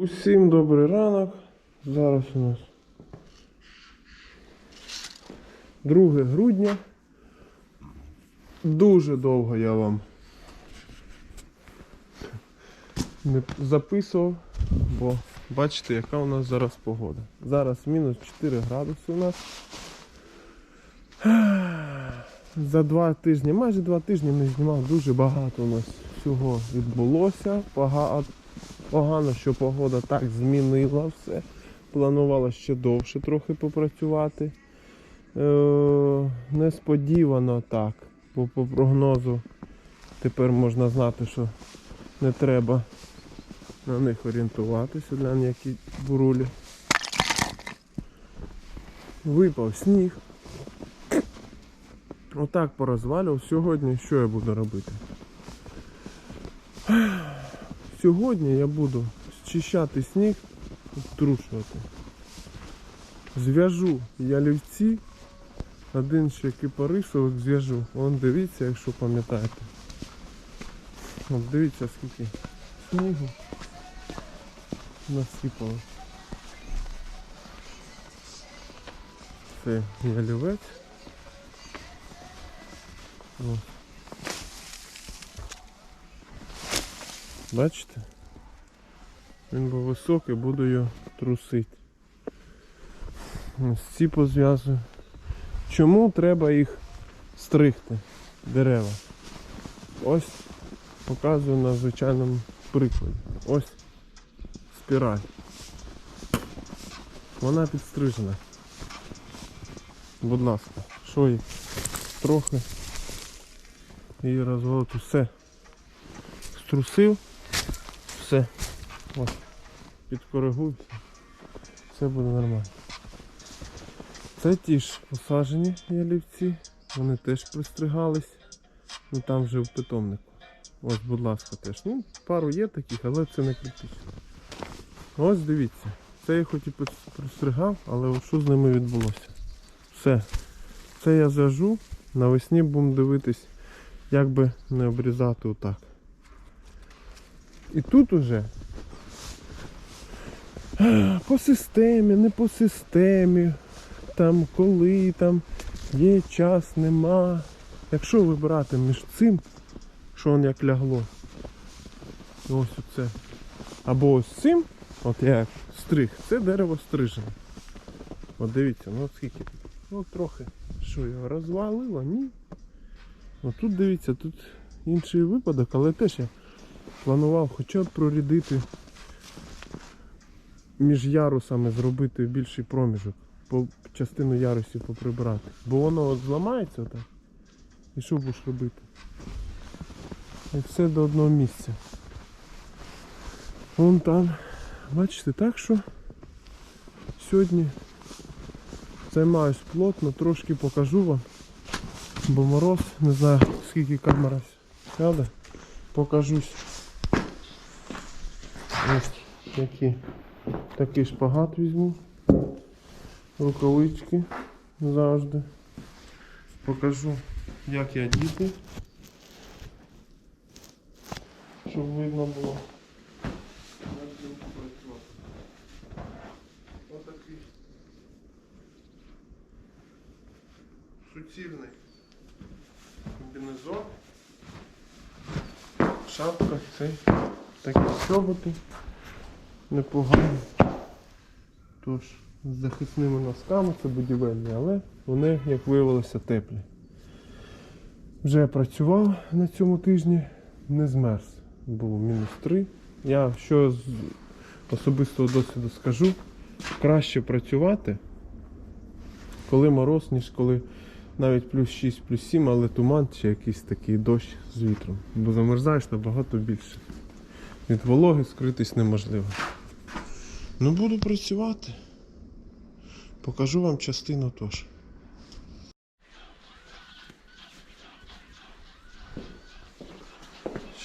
Усім добрий ранок. Зараз у нас 2 грудня. Дуже довго я вам не записував, бо бачите, яка у нас зараз погода. Зараз мінус 4 градуси у нас. За два тижні, майже два тижні не знімав, дуже багато у нас всього відбулося. Пога- Погано, що погода так змінила все. Планувала ще довше трохи попрацювати. Е, несподівано так, бо по прогнозу тепер можна знати, що не треба на них орієнтуватися, глянь, які бурулі. Випав сніг. Отак порозвалював. Сьогодні що я буду робити? Сьогодні я буду зчищати сніг, обтрушувати. Зв'яжу ялівці, один ще кипарисовик зв'яжу. Вон дивіться, якщо пам'ятаєте. От дивіться скільки снігу насипало. Це ялівець. Ось. Бачите? Він був високий, буду його трусити. Ось ці позв'язую. Чому треба їх стригти? Дерева. Ось показую на звичайному прикладі. Ось спіраль. Вона підстрижена. Будь ласка, що їй? Трохи її розголоту. Все. Струсив. Все. Ось. Підкоригуюся. Все буде нормально. Це ті ж посаджені ялівці. Вони теж пристригались. Ну там вже в питомнику. Ось, будь ласка, теж. Ну, пару є таких, але це не критично. Ось дивіться. Це я хоч і пристригав, але от що з ними відбулося. Все. Це я зв'яжу. Навесні будемо дивитись, як би не обрізати отак. І тут уже по системі, не по системі, там коли там є час, нема. Якщо вибирати між цим, що он як лягло, ось оце, або ось цим, от як стриг, це дерево стрижене. От дивіться, ну от скільки. Ну трохи. Що його розвалило? Ні. Ну тут дивіться, тут інший випадок, але теж я планував хоча б прорядити між ярусами, зробити більший проміжок, по частину ярусів поприбрати. Бо воно зламається отак. І що будеш робити? І все до одного місця. Вон там. Бачите, так що сьогодні займаюсь плотно, трошки покажу вам. Бо мороз, не знаю скільки камера сяде. Покажусь. Ось такі. Такий шпагат візьму. Рукавички завжди. Покажу, як я діти. Щоб видно було. Як буду працювати. Отакий. Суцільний комбінезон. Шапка, цей такі чоботи непогані. Тож, з захисними носками це будівельні, але вони, як виявилося, теплі. Вже працював на цьому тижні, не змерз. Було мінус 3. Я що з особистого досвіду скажу, краще працювати, коли мороз, ніж коли навіть плюс 6, плюс 7, але туман чи якийсь такий дощ з вітром. Бо замерзаєш набагато більше. Від вологи скритись неможливо. Ну буду працювати. Покажу вам частину теж.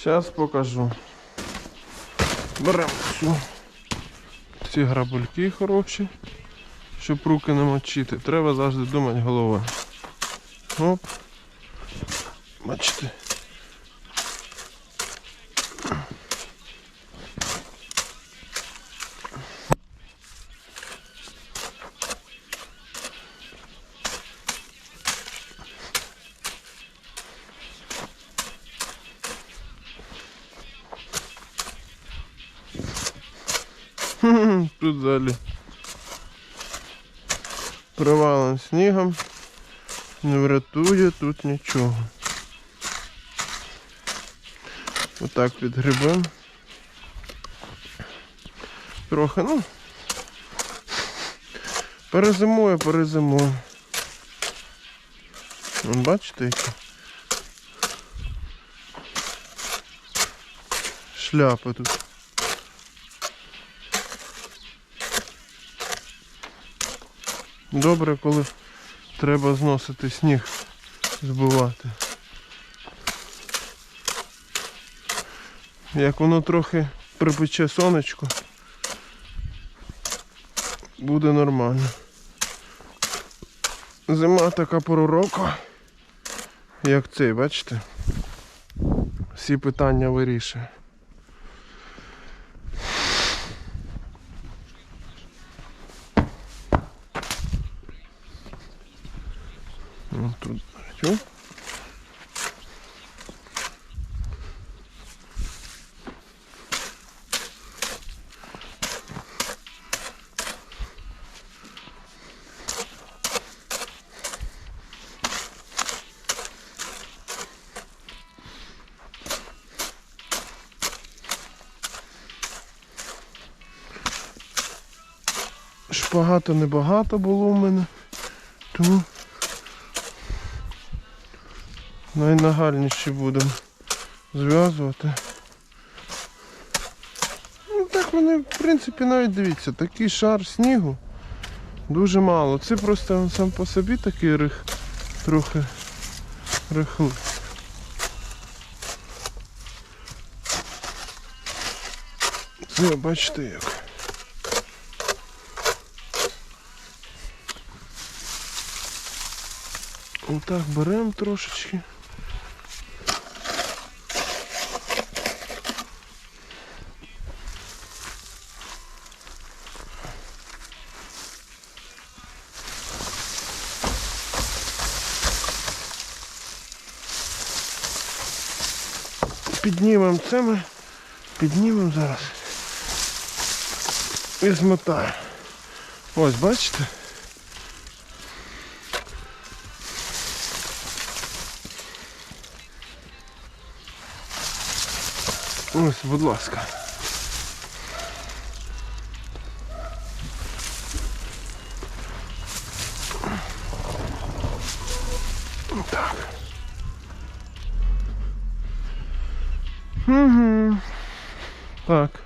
Зараз покажу. Беремо цю. Ці грабульки хороші, щоб руки не мочити. Треба завжди думати головою. Оп. Бачите. Тут далі провалом снігом. Не врятує тут нічого. Отак підгребемо. Трохи, ну. Перезимує, перезимує. Вон бачите які? Шляпи тут. Добре, коли треба зносити сніг, збивати. Як воно трохи припече сонечко, буде нормально. Зима така пора року, як цей, бачите? Всі питання вирішує. Ну, тут тю. Шпагату небагато було в мене, тому найнагальніші будемо зв'язувати. Ну так вони, в принципі, навіть дивіться, такий шар снігу дуже мало. Це просто сам по собі такий рих, трохи рихлий. Це бачите як. Отак беремо трошечки. Піднімемо це ми, піднімемо зараз. І змотаємо. Ось, бачите? Ось, будь ласка. Так. Угу. Так.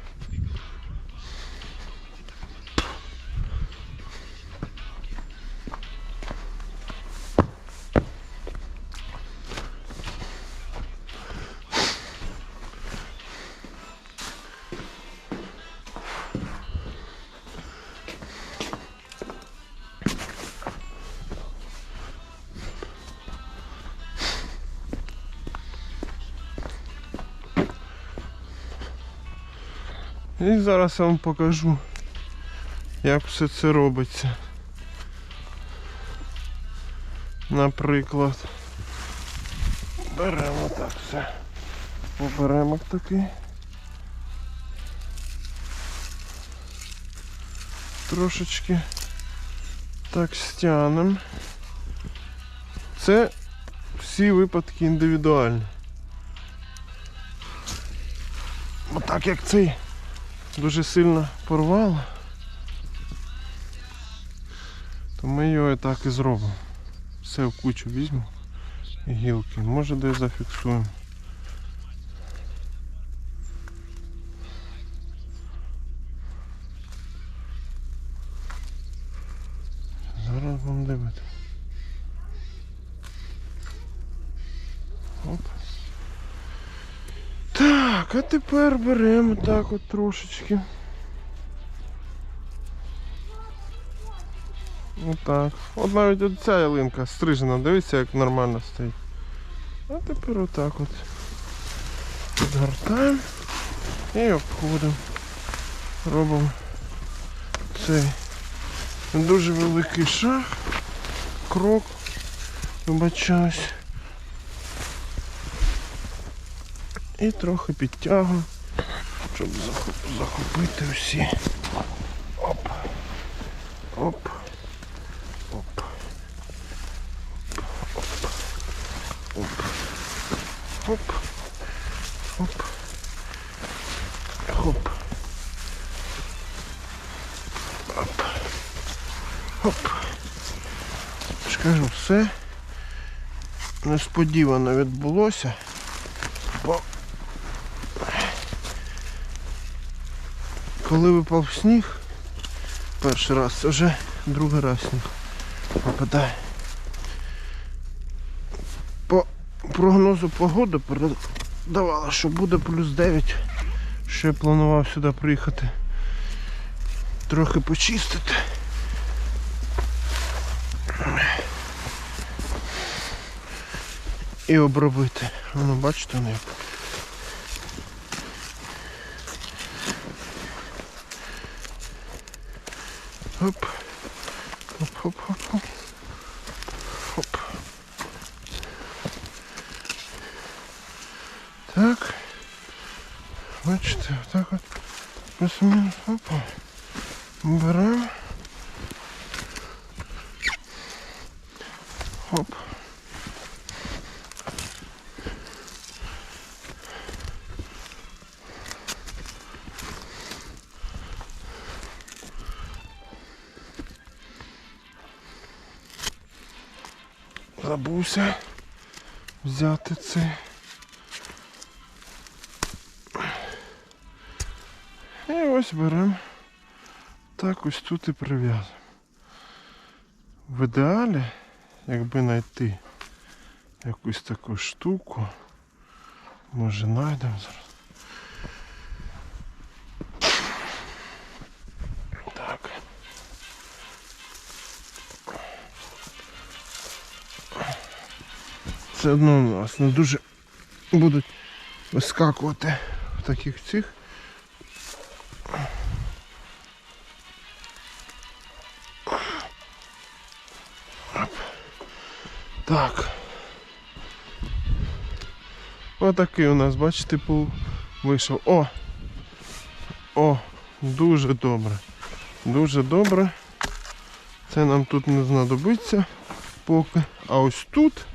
І зараз я вам покажу, як все це робиться. Наприклад, беремо так все. Оберемок такий. Трошечки так стягнемо. Це всі випадки індивідуальні. Отак як цей дуже сильно порвало, то ми його і так і зробимо. Все в кучу візьмемо і гілки. Може десь зафіксуємо. Зараз будемо дивитися. Оп. Так, а тепер беремо так от трошечки. Отак. От навіть от ця ялинка стрижена, дивіться, як нормально стоїть. А тепер отак от. Підгортаємо і обходимо. Робимо цей дуже великий шаг, крок, вибачаюсь. І трохи підтягую, щоб захоп- захопити всі Оп. Оп. Оп. Оп. Оп. Хоп. Оп. Хоп. Я ж кажу, все несподівано відбулося. Коли випав сніг, перший раз, це вже другий раз сніг випадає. По прогнозу погоди передавала, що буде плюс 9. Що я планував сюди приїхати. Трохи почистити. І обробити. Воно бачите, воно Оп. Оп, оп, оп, оп. Оп. Так. Бачите, отак от. Плюс-мінус. Опа. Беремо. Оп. Забувся взяти це. І ось беремо. Так ось тут і прив'язуємо. В ідеалі, якби знайти якусь таку штуку, може знайдемо зараз. Все одно у нас не дуже будуть вискакувати в таких цих. Так. Отакий у нас, бачите, пул вийшов. О! О! Дуже добре. Дуже добре. Це нам тут не знадобиться поки. А ось тут.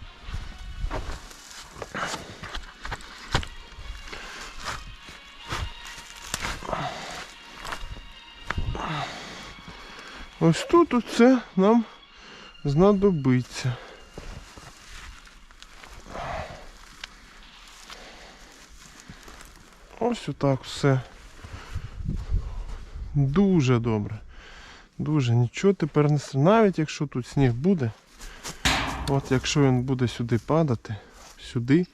Ось тут оце нам знадобиться. Ось отак все. Дуже добре. Дуже нічого тепер не Навіть якщо тут сніг буде, от якщо він буде сюди падати, сюди,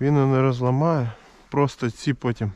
він не розламає. Просто ці потім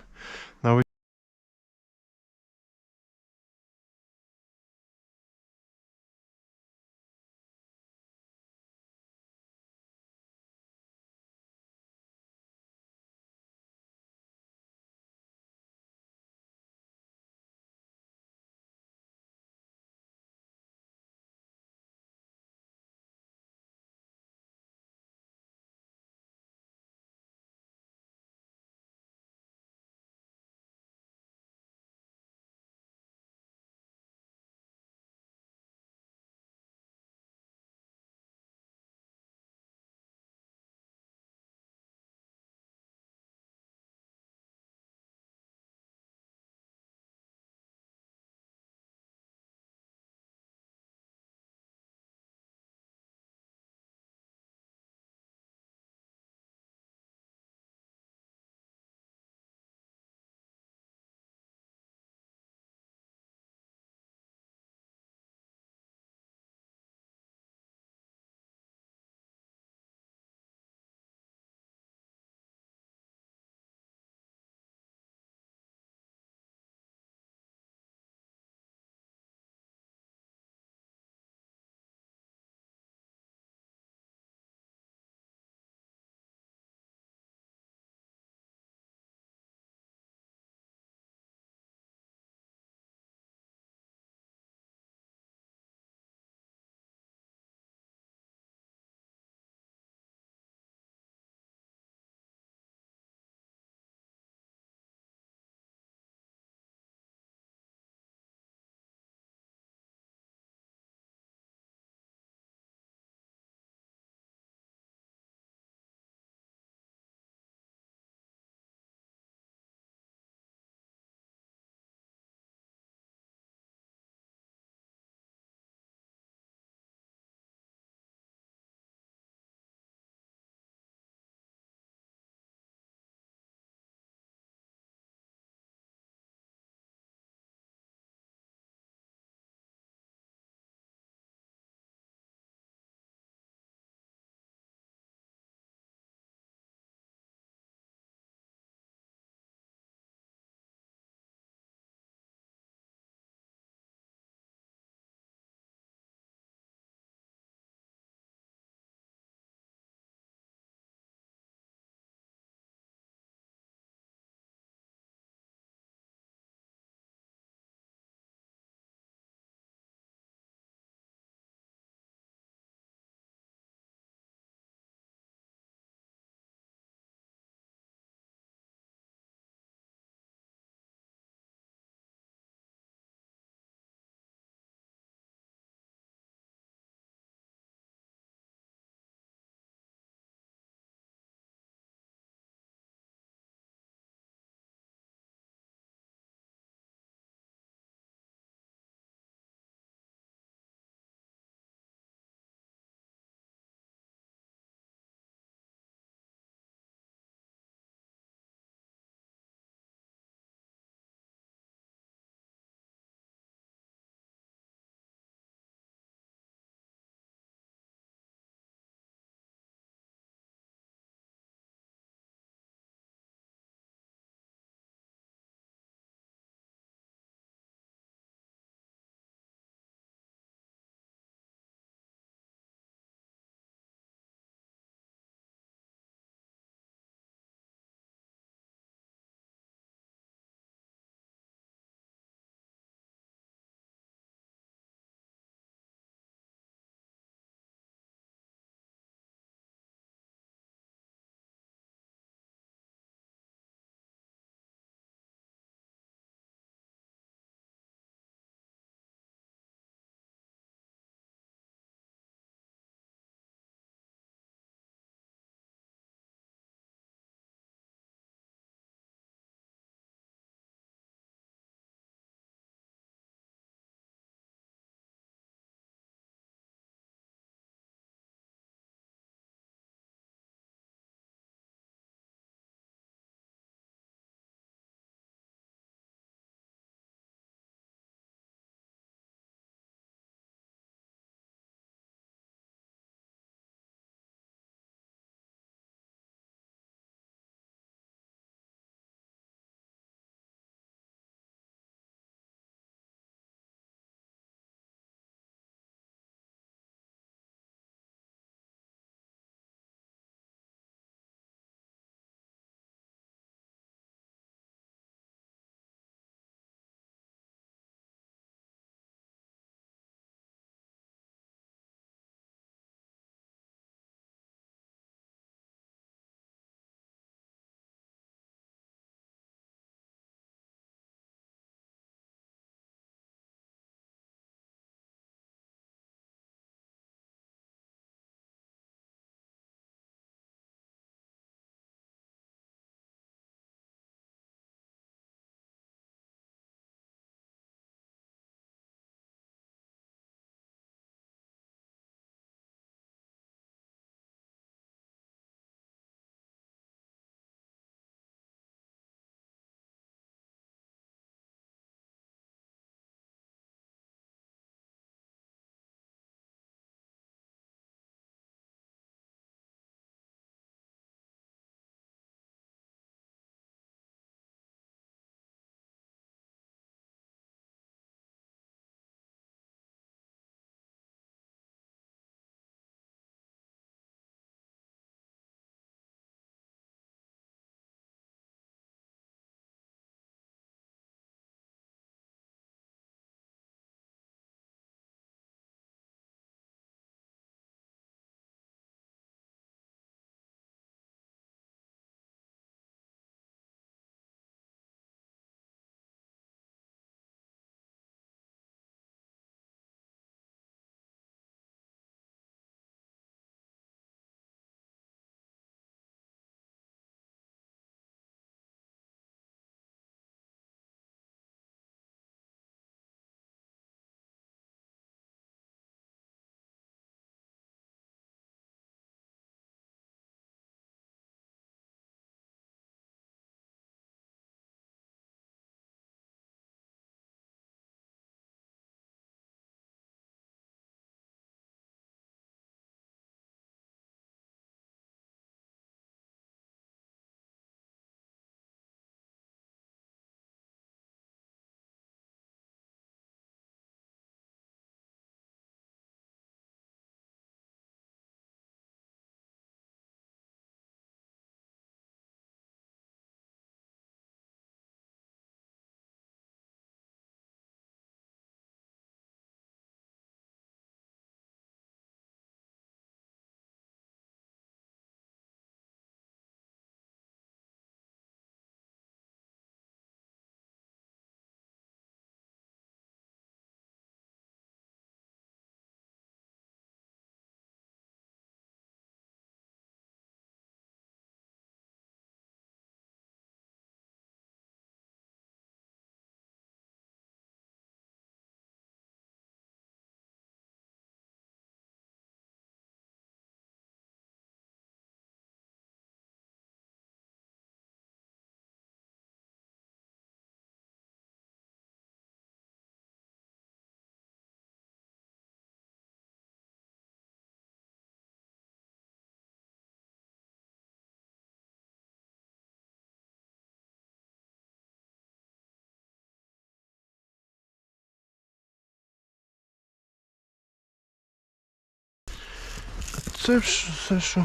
це все, що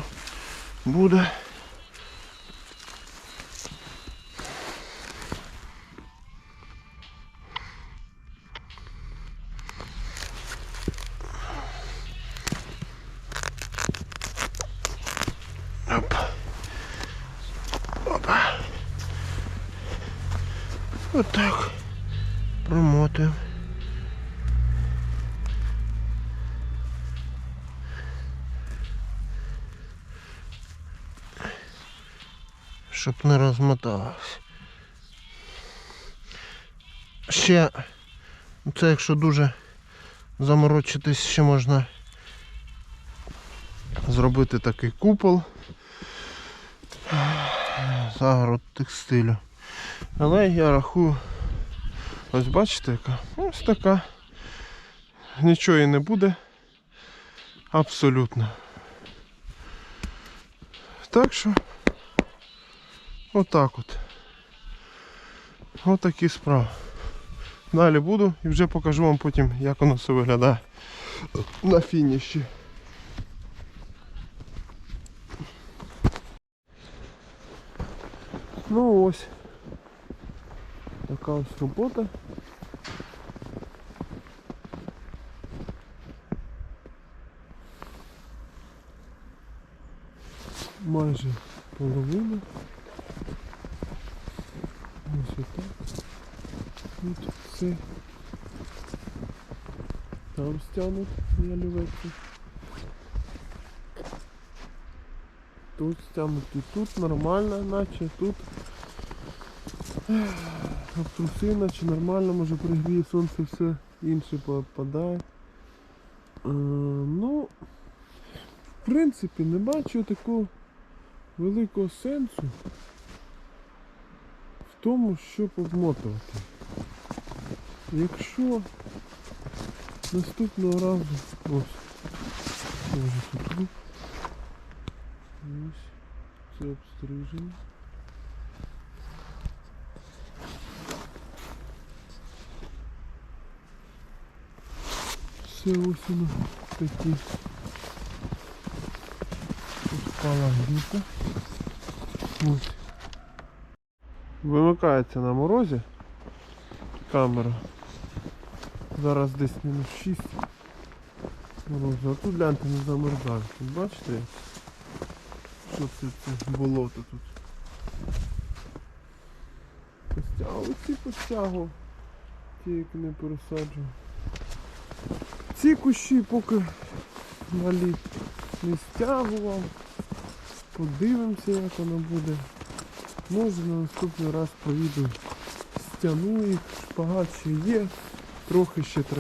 буде. Щоб не розмоталось. Ще, це якщо дуже заморочитись, ще можна зробити такий купол загород текстилю. Але я рахую, ось бачите яка? Ось така. Нічого і не буде. Абсолютно. Так що отак от. Отакі справи. Далі буду і вже покажу вам потім, як воно все виглядає на фініші. Ну ось. Така ось робота. Майже половина. Отак. Тут все. Там стянут ялівеці. Тут стянути тут нормально, наче тут обтруси, наче нормально, може пригріє сонце все інше попадає. Е, ну, в принципі, не бачу такого великого сенсу тому, щоб обмотувати. Якщо наступного разу ось може тут рух. Ось це обстриження. Все ось воно такі. Тут гріка. Ось. Вимикається на морозі камера. Зараз десь мінус 6 морозу. А тут гляньте не замерзає. Бачите? Що це, це болото тут? Постягував, ці постягував. Ті, які не пересаджував. Ці кущі поки малі не стягував. Подивимося, як воно буде. Може на наступний раз поїду Стяну їх, шпагат ще є, трохи ще треба.